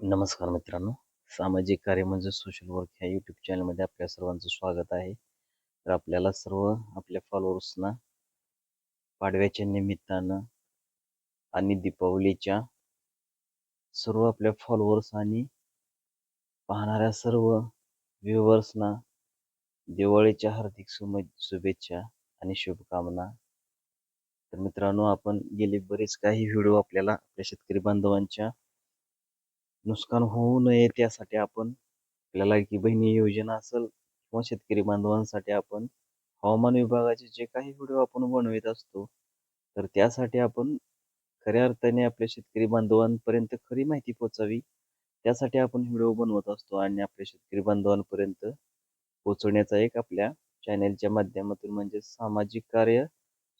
नमस्कार मित्रांनो. सामाजिक कार्य म्हणजे सोशल वर्क ह्या यूट्यूब चॅनलमध्ये आपल्या सर्वांचं स्वागत आहे. तर आपल्याला सर्व आपल्या फॉलोअर्सना पाडव्याच्या निमित्तानं आणि दीपावलीच्या सर्व आपल्या फॉलोअर्स आणि पाहणाऱ्या सर्व व्ह्युअर्सना दिवाळीच्या हार्दिक सुम शुभेच्छा आणि शुभकामना. तर मित्रांनो आपण गेले बरेच काही व्हिडिओ आपल्याला आपल्या शेतकरी बांधवांच्या नुकसान होऊ नये त्यासाठी आपण आपल्या लाडकी बहिणी योजना असेल किंवा शेतकरी बांधवांसाठी आपण हवामान विभागाचे जे काही व्हिडिओ आपण बनवित असतो तर त्यासाठी आपण खऱ्या अर्थाने आपल्या शेतकरी बांधवांपर्यंत खरी माहिती पोचावी. त्यासाठी आपण व्हिडिओ बनवत असतो आणि आपल्या शेतकरी बांधवांपर्यंत पोचवण्याचा एक आपल्या चॅनेलच्या माध्यमातून म्हणजे सामाजिक कार्य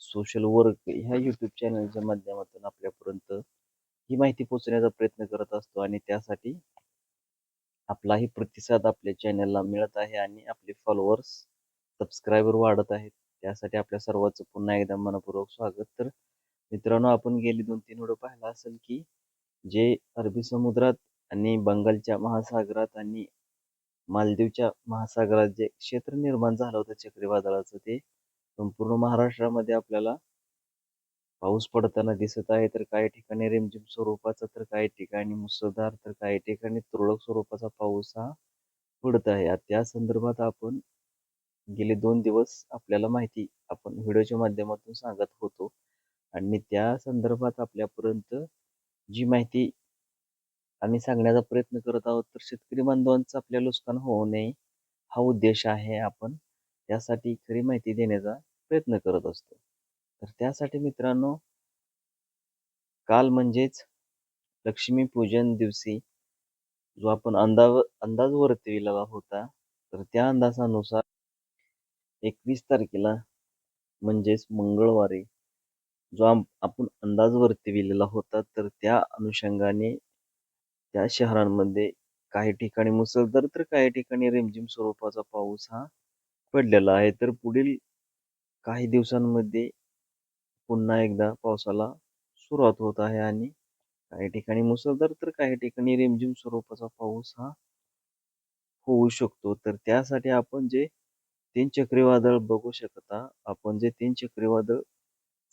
सोशल वर्क ह्या यूट्यूब चॅनलच्या माध्यमातून आपल्यापर्यंत ही माहिती पोचवण्याचा प्रयत्न करत असतो आणि त्यासाठी आपलाही प्रतिसाद आपल्या चॅनलला मिळत आहे आणि आपले फॉलोअर्स सबस्क्रायबर वाढत आहेत. त्यासाठी आपल्या सर्वांचं पुन्हा एकदा मनपूर्वक स्वागत. तर मित्रांनो आपण गेली दोन तीन व्हिडिओ पाहिला असेल की जे अरबी समुद्रात आणि बंगालच्या महासागरात आणि मालदीवच्या महासागरात जे क्षेत्र निर्माण झालं होतं चक्रीवादळाचं ते संपूर्ण महाराष्ट्रामध्ये आपल्याला पाऊस पडताना दिसत आहे तर काही ठिकाणी रिमझिम स्वरूपाचा तर काही ठिकाणी मुसळधार तर काही ठिकाणी तुरळक स्वरूपाचा पाऊस हा पडत आहे. त्या संदर्भात आपण गेले दोन दिवस आपल्याला माहिती आपण व्हिडिओच्या माध्यमातून सांगत होतो. आणि त्या संदर्भात आपल्यापर्यंत जी माहिती आम्ही सांगण्याचा प्रयत्न करत आहोत तर शेतकरी बांधवांचं आपल्या नुकसान होऊ नये हा उद्देश आहे. आपण त्यासाठी खरी माहिती देण्याचा प्रयत्न करत असतो. तर त्यासाठी मित्रांनो काल म्हणजेच लक्ष्मीपूजन दिवशी जो आपण अंदाज अंदाज वर्तविला होता तर त्या अंदाजानुसार एकवीस तारखेला म्हणजेच मंगळवारी जो आपण अंदाज वर्तविलेला होता तर त्या अनुषंगाने त्या शहरांमध्ये काही ठिकाणी मुसळधार तर काही ठिकाणी रिमझिम स्वरूपाचा पाऊस हा पडलेला आहे. तर पुढील काही दिवसांमध्ये पुन्हा एकदा पावसाला सुरुवात होत आहे आणि काही ठिकाणी मुसळधार तर काही ठिकाणी रिमझिम स्वरूपाचा पाऊस हा होऊ शकतो. तर त्यासाठी आपण जे तीन चक्रीवादळ बघू शकता आपण जे तीन चक्रीवादळ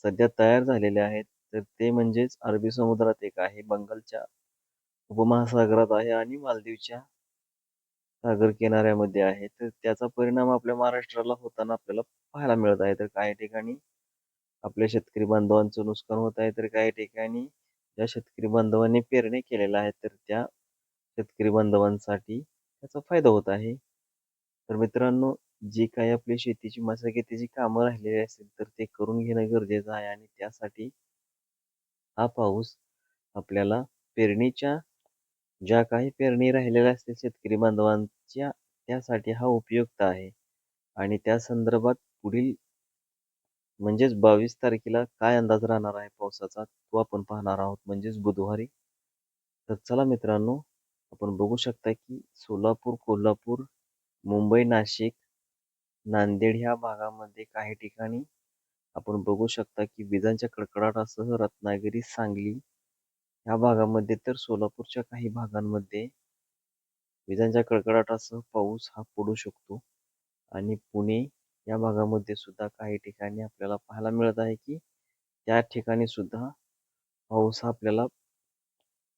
सध्या तयार झालेले आहेत तर ते म्हणजेच अरबी समुद्रात एक आहे बंगालच्या उपमहासागरात आहे आणि मालदीवच्या सागर किनाऱ्यामध्ये आहे. तर त्याचा परिणाम आपल्या महाराष्ट्राला होताना आपल्याला पाहायला मिळत आहे. तर काही ठिकाणी आपल्या शेतकरी बांधवांचं नुकसान होत आहे तर काही ठिकाणी ज्या शेतकरी बांधवांनी पेरणी केलेल्या आहेत तर त्या शेतकरी बांधवांसाठी त्याचा फायदा होत आहे. तर मित्रांनो जी काही आपली शेतीची मशागतीची कामं राहिलेली असतील तर ते करून घेणं गरजेचं आहे आणि त्यासाठी हा पाऊस आपल्याला पेरणीच्या ज्या काही पेरणी राहिलेल्या असतील शेतकरी बांधवांच्या त्यासाठी हा उपयुक्त आहे. आणि त्या संदर्भात पुढील म्हणजेच बावीस तारखेला काय अंदाज राहणार आहे पावसाचा? तो आपण पाहणार आहोत म्हणजेच बुधवारी. तर चला मित्रांनो आपण बघू शकता की सोलापूर कोल्हापूर मुंबई नाशिक नांदेड ह्या भागामध्ये काही ठिकाणी आपण बघू शकता की विजांच्या कडकडाटासह रत्नागिरी सांगली ह्या भागामध्ये तर सोलापूरच्या काही भागांमध्ये विजांच्या कडकडाटासह पाऊस हा पडू शकतो. आणि पुणे या भागामध्ये सुद्धा काही ठिकाणी आपल्याला पाहायला मिळत आहे की त्या ठिकाणी सुद्धा पाऊस आपल्याला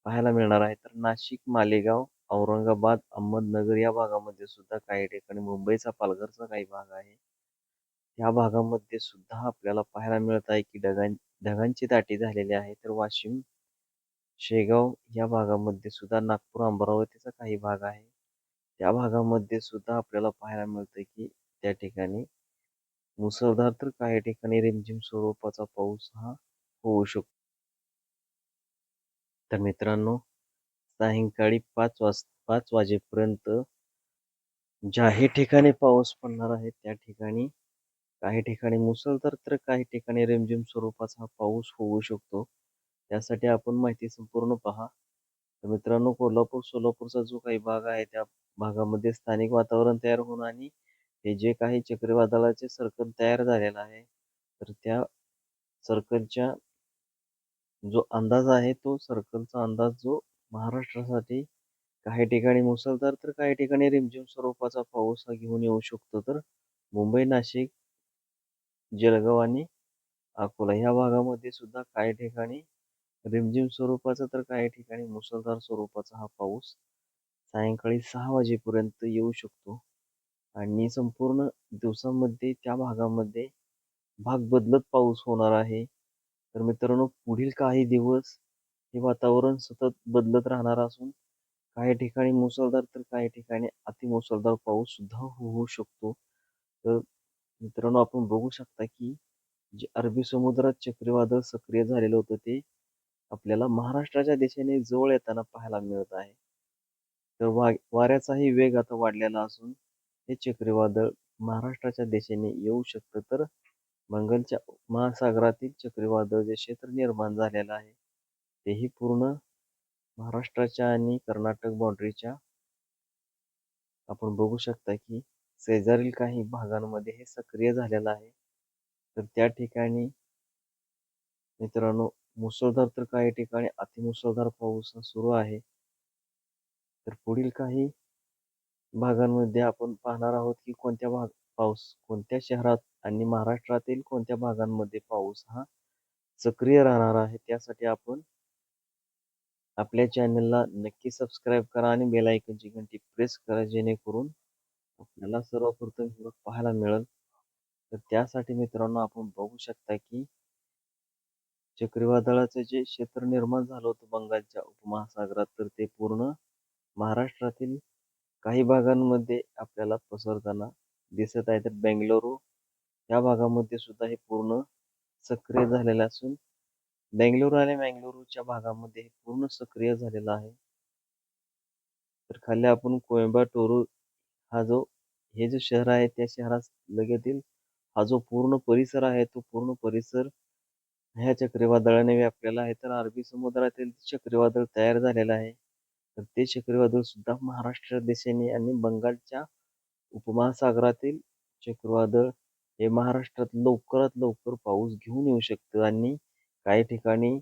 पाहायला मिळणार आहे. तर नाशिक मालेगाव औरंगाबाद अहमदनगर या भागामध्ये सुद्धा काही ठिकाणी मुंबईचा पालघरचा काही भाग आहे. या भागामध्ये सुद्धा आपल्याला पाहायला मिळत आहे की ढगां ढगांची दाटी झालेली आहे. तर वाशिम शेगाव या भागामध्ये सुद्धा नागपूर अमरावतीचा काही भाग आहे. त्या भागामध्ये सुद्धा आपल्याला पाहायला मिळतं की त्या ठिकाणी मुसळधार तर काही ठिकाणी रिमझिम स्वरूपाचा पाऊस हा होऊ शकतो. तर मित्रांनो सायंकाळी पाच वाज पाच वाजेपर्यंत ज्याही ठिकाणी पाऊस पडणार आहे त्या ठिकाणी काही ठिकाणी मुसळधार तर काही ठिकाणी रिमझिम स्वरूपाचा पाऊस होऊ शकतो. त्यासाठी आपण माहिती संपूर्ण पहा. तर मित्रांनो कोल्हापूर सोलापूरचा जो काही भाग आहे त्या भागामध्ये स्थानिक वातावरण तयार होऊन आणि हे जे काही चक्रीवादळाचे सर्कल तयार झालेलं आहे तर त्या सर्कलच्या जो अंदाज आहे तो सर्कलचा अंदाज जो महाराष्ट्रासाठी काही ठिकाणी मुसळधार तर काही ठिकाणी रिमझिम स्वरूपाचा पाऊस हा घेऊन येऊ शकतो तर मुंबई नाशिक जळगाव आणि अकोला ह्या भागामध्ये सुद्धा काही ठिकाणी रिमझिम स्वरूपाचा तर काही ठिकाणी मुसळधार स्वरूपाचा हा पाऊस सायंकाळी सहा वाजेपर्यंत येऊ शकतो. आणि संपूर्ण दिवसामध्ये त्या भागामध्ये भाग बदलत पाऊस होणार आहे. तर मित्रांनो पुढील काही दिवस हे वातावरण सतत बदलत राहणार असून काही ठिकाणी मुसळधार तर काही ठिकाणी अतिमुसळधार पाऊस सुद्धा होऊ शकतो. तर मित्रांनो आपण बघू शकता की जे अरबी समुद्रात चक्रीवादळ सक्रिय झालेलं होतं ते आपल्याला महाराष्ट्राच्या दिशेने जवळ येताना पाहायला मिळत आहे. तर वा वाऱ्याचाही वेग आता वाढलेला असून हे चक्रीवादळ महाराष्ट्राच्या दिशेने येऊ शकतं तर बंगालच्या महासागरातील चक्रीवादळ जे क्षेत्र निर्माण झालेलं आहे तेही पूर्ण महाराष्ट्राच्या आणि कर्नाटक बाँड्रीच्या आपण बघू शकता की शेजारील काही भागांमध्ये हे सक्रिय झालेलं आहे. तर त्या ठिकाणी मित्रांनो मुसळधार तर काही ठिकाणी अतिमुसळधार पाऊस सुरू आहे. तर पुढील काही भागांमध्ये आपण पाहणार आहोत की कोणत्या भाग पाऊस कोणत्या शहरात आणि महाराष्ट्रातील कोणत्या भागांमध्ये पाऊस हा सक्रिय राहणार आहे त्यासाठी आपण आपल्या चॅनलला नक्की सबस्क्राईब करा आणि बेल आयकनची घंटी प्रेस करा जेणेकरून आपल्याला सर्वप्रथम पाहायला मिळेल. तर त्यासाठी मित्रांनो आपण बघू शकता की चक्रीवादळाचं जे क्षेत्र निर्माण झालं होतं बंगालच्या उपमहासागरात तर ते पूर्ण महाराष्ट्रातील काही भागांमध्ये आपल्याला पसरताना दिसत आहे. तर बेंगलुरू या भागामध्ये सुद्धा हे पूर्ण सक्रिय झालेलं असून बेंगलुरू आणि बेंगलुरूच्या भागामध्ये हे पूर्ण सक्रिय झालेलं आहे. तर खाली आपण कोयंबाटोरू हा जो हे जे शहर आहे त्या शहरात लगेतील हा जो पूर्ण परिसर आहे तो पूर्ण परिसर ह्या चक्रीवादळाने व्यापलेला आहे. तर अरबी समुद्रातील चक्रीवादळ तयार झालेलं आहे. तर ते चक्रीवादळ सुद्धा महाराष्ट्र दिशेने आणि बंगालच्या उपमहासागरातील चक्रीवादळ हे महाराष्ट्रात लवकरात लवकर पाऊस घेऊन येऊ शकतं आणि काही ठिकाणी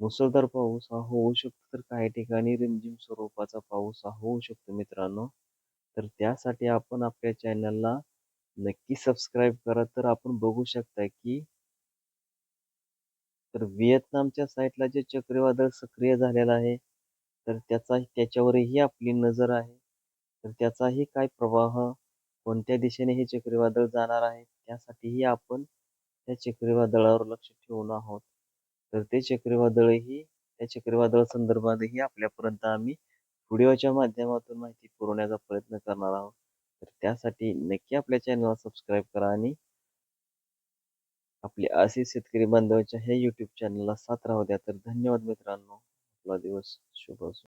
मुसळधार पाऊस हा होऊ शकतो तर काही ठिकाणी रिमझिम स्वरूपाचा पाऊस हा होऊ शकतो मित्रांनो. तर त्यासाठी आपण आपल्या चॅनलला नक्की सबस्क्राईब करा. तर आपण बघू शकता की तर व्हिएतनामच्या साईटला जे चक्रीवादळ सक्रिय झालेलं आहे तर त्याचा त्याच्यावरही आपली नजर आहे. तर त्याचाही काय प्रवाह कोणत्या दिशेने हे चक्रीवादळ जाणार आहे त्यासाठीही आपण त्या चक्रीवादळावर लक्ष ठेवून आहोत. तर ते चक्रीवादळही त्या चक्रीवादळ संदर्भातही आपल्यापर्यंत आम्ही व्हिडिओच्या माध्यमातून माहिती पुरवण्याचा प्रयत्न करणार आहोत. तर त्यासाठी नक्की आपल्या चॅनलला सबस्क्राईब करा आणि आपले असे शेतकरी बांधवांच्या हे यूट्यूब चॅनलला साथ राहू द्या. तर धन्यवाद मित्रांनो. आपला दिवस शुभ असो